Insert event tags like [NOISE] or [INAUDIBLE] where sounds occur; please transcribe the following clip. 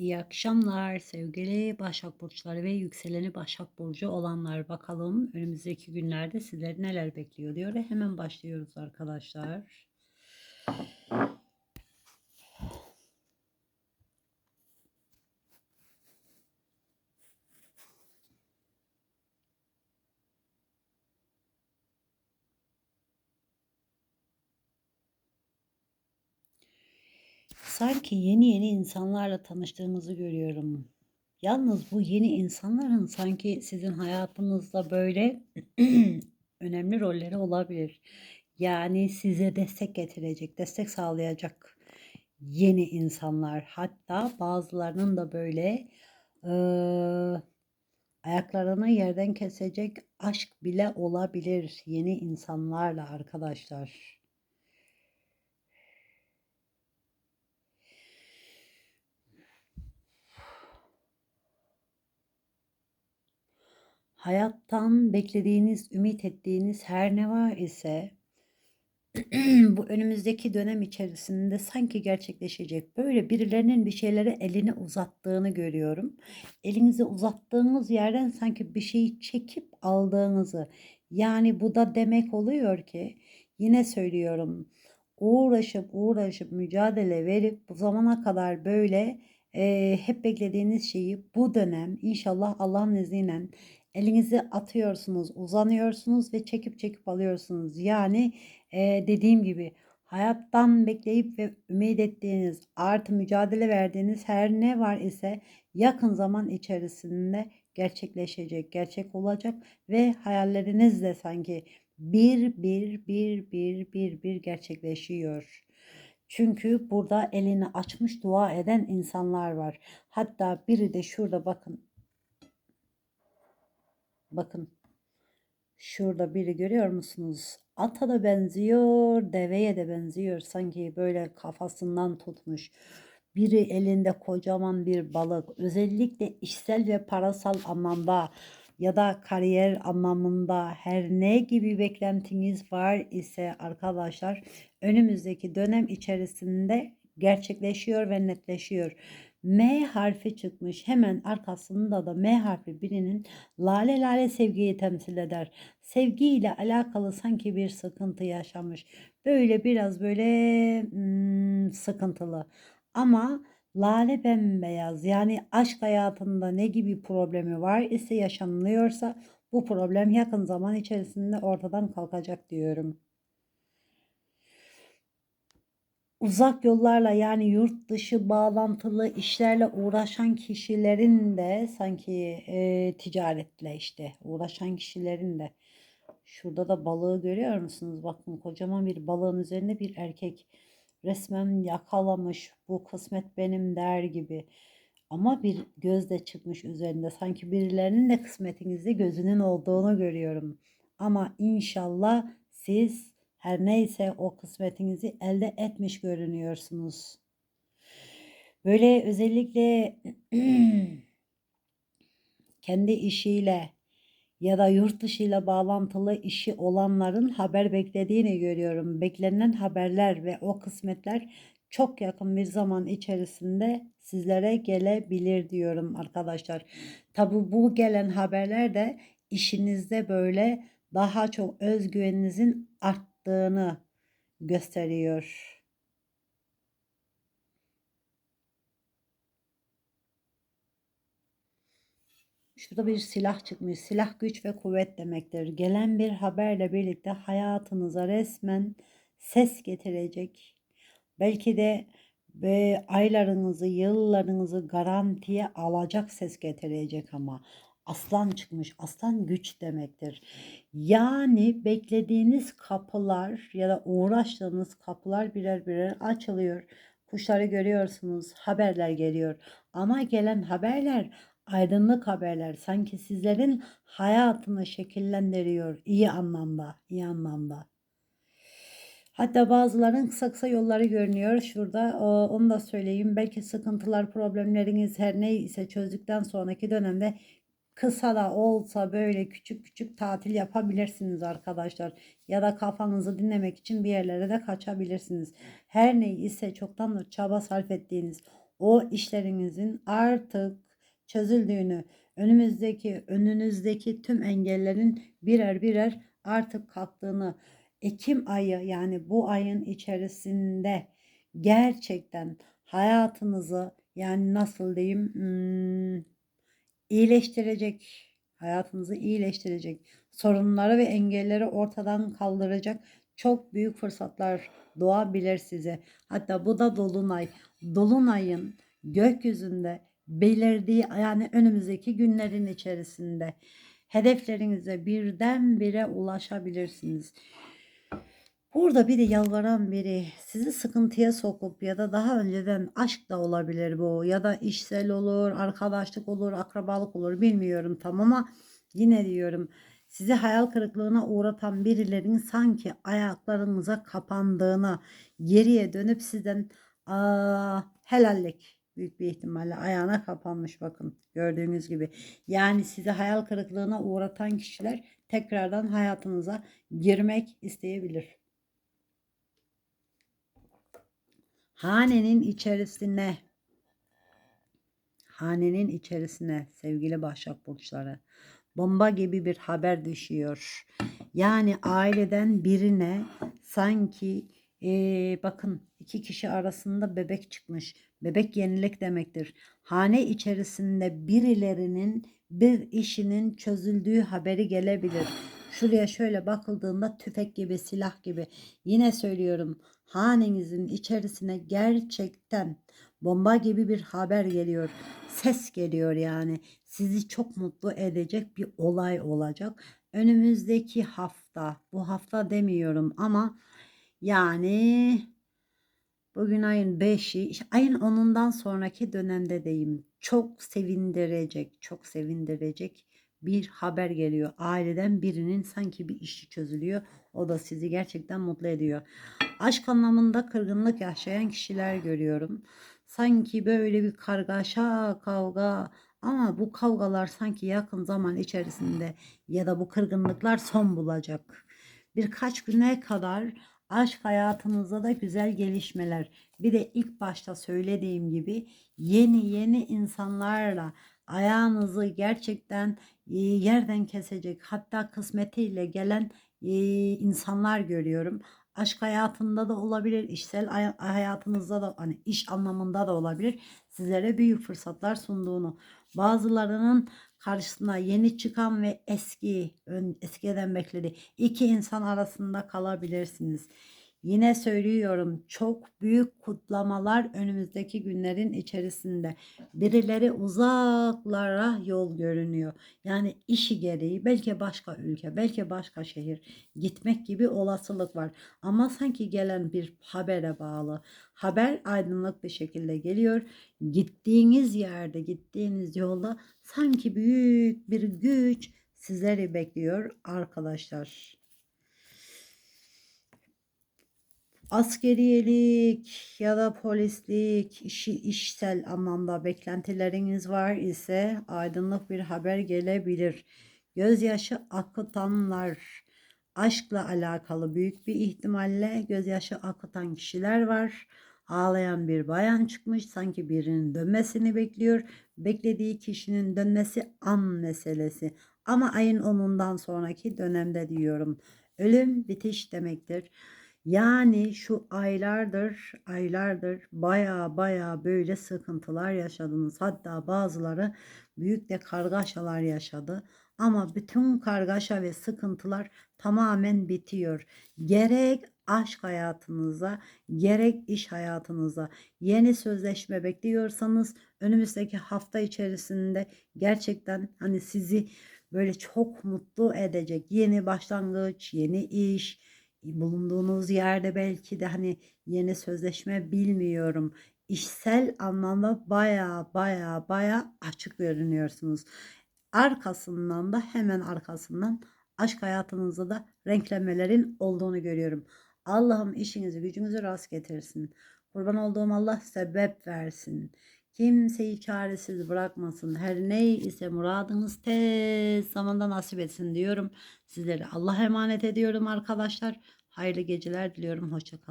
İyi akşamlar sevgili Başak Burçları ve yükseleni Başak Burcu olanlar. Bakalım önümüzdeki günlerde sizleri neler bekliyor diyor. Hemen başlıyoruz arkadaşlar. Sanki yeni yeni insanlarla tanıştığınızı görüyorum. Yalnız bu yeni insanların sanki sizin hayatınızda böyle [CLEARS THROAT] önemli rolleri olabilir. Yani size destek getirecek, destek sağlayacak yeni insanlar. Hatta bazılarının da böyle eee, ayaklarını yerden kesecek aşk bile olabilir yeni insanlarla arkadaşlar. Hayattan beklediğiniz, ümit ettiğiniz her ne var ise [CLEARS THROAT] bu önümüzdeki dönem içerisinde sanki gerçekleşecek. Böyle birilerinin bir şeylere elini uzattığını görüyorum. Elinizi uzattığınız yerden sanki bir şeyi çekip aldığınızı. Yani bu da demek oluyor ki yine söylüyorum. Uğraşıp uğraşıp mücadele verip bu zamana kadar böyle e, hep beklediğiniz şeyi bu dönem inşallah Allah'ın izniyle elinizi atıyorsunuz, uzanıyorsunuz ve çekip çekip alıyorsunuz. Yani e, dediğim gibi hayattan bekleyip ve ümit ettiğiniz artı mücadele verdiğiniz her ne var ise yakın zaman içerisinde gerçekleşecek, gerçek olacak ve hayalleriniz de sanki bir bir bir bir bir bir gerçekleşiyor. Çünkü burada elini açmış dua eden insanlar var. Hatta biri de şurada bakın Bakın şurada biri görüyor musunuz? Ata da benziyor, deveye de benziyor. Sanki böyle kafasından tutmuş. Biri elinde kocaman bir balık. Özellikle işsel ve parasal anlamda ya da kariyer anlamında her ne gibi beklentiniz var ise arkadaşlar önümüzdeki dönem içerisinde gerçekleşiyor ve netleşiyor. M harfi çıkmış. Hemen arkasında da M harfi birinin lale lale sevgiyi temsil eder. Sevgiyle alakalı sanki bir sıkıntı yaşamış. Böyle biraz böyle hmm, sıkıntılı. Ama lale bembeyaz yani aşk hayatında ne gibi problemi var ise yaşanılıyorsa bu problem yakın zaman içerisinde ortadan kalkacak diyorum. Uzak yollarla yani yurt dışı bağlantılı işlerle uğraşan kişilerin de sanki e, ticaretle işte uğraşan kişilerin de şurada da balığı görüyor musunuz? Bakın kocaman bir balığın üzerinde bir erkek resmen yakalamış bu kısmet benim der gibi. Ama bir göz de çıkmış üzerinde. Sanki birilerinin de kısmetinizde gözünün olduğunu görüyorum. Ama inşallah siz her neyse o kısmetinizi elde etmiş görünüyorsunuz. Böyle özellikle [CLEARS THROAT] kendi işiyle ya da yurt dışıyla bağlantılı işi olanların haber beklediğini görüyorum. Beklenen haberler ve o kısmetler çok yakın bir zaman içerisinde sizlere gelebilir diyorum arkadaşlar. Tabi bu gelen haberler de işinizde böyle daha çok özgüveninizin art arttığını gösteriyor. Şurada bir silah çıkmış. Silah güç ve kuvvet demektir. Gelen bir haberle birlikte hayatınıza resmen ses getirecek. Belki de ve aylarınızı, yıllarınızı garantiye alacak ses getirecek ama aslan çıkmış. Aslan güç demektir. Yani beklediğiniz kapılar ya da uğraştığınız kapılar birer birer açılıyor. Kuşları görüyorsunuz, haberler geliyor. Ama gelen haberler aydınlık haberler. Sanki sizlerin hayatını şekillendiriyor iyi anlamda, iyi anlamda. Hatta bazıların kısa kısa yolları görünüyor. Şurada onu da söyleyeyim. Belki sıkıntılar, problemleriniz her neyse çözdükten sonraki dönemde kısa da olsa böyle küçük küçük tatil yapabilirsiniz arkadaşlar. Ya da kafanızı dinlemek için bir yerlere de kaçabilirsiniz. Her ne ise çoktan çaba sarf ettiğiniz, o işlerinizin artık çözüldüğünü, önümüzdeki önünüzdeki tüm engellerin birer birer artık kalktığını, Ekim ayı yani bu ayın içerisinde gerçekten hayatınızı yani nasıl diyeyim hmm, iyileştirecek, hayatınızı iyileştirecek, sorunları ve engelleri ortadan kaldıracak çok büyük fırsatlar doğabilir size. Hatta bu da dolunay. Dolunayın gökyüzünde belirdiği yani önümüzdeki günlerin içerisinde hedeflerinize birdenbire ulaşabilirsiniz. Burada biri yalvaran biri sizi sıkıntıya sokup ya da daha önceden aşk da olabilir bu ya da işsel olur, arkadaşlık olur, akrabalık olur bilmiyorum tam ama yine diyorum sizi hayal kırıklığına uğratan birilerinin sanki ayaklarınıza kapandığını geriye dönüp sizden aa, helallik büyük bir ihtimalle ayağına kapanmış bakın gördüğünüz gibi. Yani sizi hayal kırıklığına uğratan kişiler tekrardan hayatınıza girmek isteyebilir. Hanenin içerisine hanenin içerisine sevgili Başak Burçları bomba gibi bir haber düşüyor. Yani aileden birine sanki ee, bakın iki kişi arasında bebek çıkmış. Bebek yenilik demektir. Hane içerisinde birilerinin bir işinin çözüldüğü haberi gelebilir. Şuraya şöyle bakıldığında tüfek gibi, silah gibi. Yine söylüyorum hanenizin içerisine gerçekten bomba gibi bir haber geliyor. Ses geliyor yani. Sizi çok mutlu edecek bir olay olacak. Önümüzdeki hafta, bu hafta demiyorum ama yani bugün ayın 5'i, ayın 10'undan sonraki dönemde deyim. Çok sevindirecek, çok sevindirecek bir haber geliyor. Aileden birinin sanki bir işi çözülüyor. O da sizi gerçekten mutlu ediyor. Aşk anlamında kırgınlık yaşayan kişiler görüyorum. Sanki böyle bir kargaşa, kavga ama bu kavgalar sanki yakın zaman içerisinde ya da bu kırgınlıklar son bulacak. Birkaç güne kadar aşk hayatınızda da güzel gelişmeler. Bir de ilk başta söylediğim gibi yeni yeni insanlarla ayağınızı gerçekten yerden kesecek hatta kısmetiyle gelen insanlar görüyorum. Aşk hayatında da olabilir, işsel hayatınızda da hani iş anlamında da olabilir. Sizlere büyük fırsatlar sunduğunu. Bazılarının karşısına yeni çıkan ve eski, eskiden bekledi iki insan arasında kalabilirsiniz. Yine söylüyorum çok büyük kutlamalar önümüzdeki günlerin içerisinde. Birileri uzaklara yol görünüyor. Yani işi gereği belki başka ülke, belki başka şehir gitmek gibi olasılık var. Ama sanki gelen bir habere bağlı. Haber aydınlık bir şekilde geliyor. Gittiğiniz yerde, gittiğiniz yolda sanki büyük bir güç sizleri bekliyor arkadaşlar. Askeriyelik ya da polislik, işi, işsel anlamda beklentileriniz var ise aydınlık bir haber gelebilir. Gözyaşı akıtanlar, aşkla alakalı büyük bir ihtimalle gözyaşı akıtan kişiler var. Ağlayan bir bayan çıkmış sanki birinin dönmesini bekliyor. Beklediği kişinin dönmesi an meselesi. Ama ayın 10'undan sonraki dönemde diyorum. Ölüm bitiş demektir. Yani şu aylardır, aylardır baya baya böyle sıkıntılar yaşadınız. Hatta bazıları büyük de kargaşalar yaşadı. Ama bütün kargaşa ve sıkıntılar tamamen bitiyor. Gerek aşk hayatınıza, gerek iş hayatınıza yeni sözleşme bekliyorsanız önümüzdeki hafta içerisinde gerçekten hani sizi böyle çok mutlu edecek yeni başlangıç, yeni iş, bulunduğunuz yerde belki de hani yeni sözleşme bilmiyorum. İşsel anlamda baya baya baya açık görünüyorsunuz. Arkasından da hemen arkasından aşk hayatınızda da renklenmelerin olduğunu görüyorum. Allah'ım işinizi gücünüzü rast getirsin. Kurban olduğum Allah sebep versin. Kimseyi çaresiz bırakmasın. Her ne ise muradınız tez zamanda nasip etsin diyorum. Sizleri Allah'a emanet ediyorum arkadaşlar. Hayırlı geceler diliyorum. Hoşçakalın.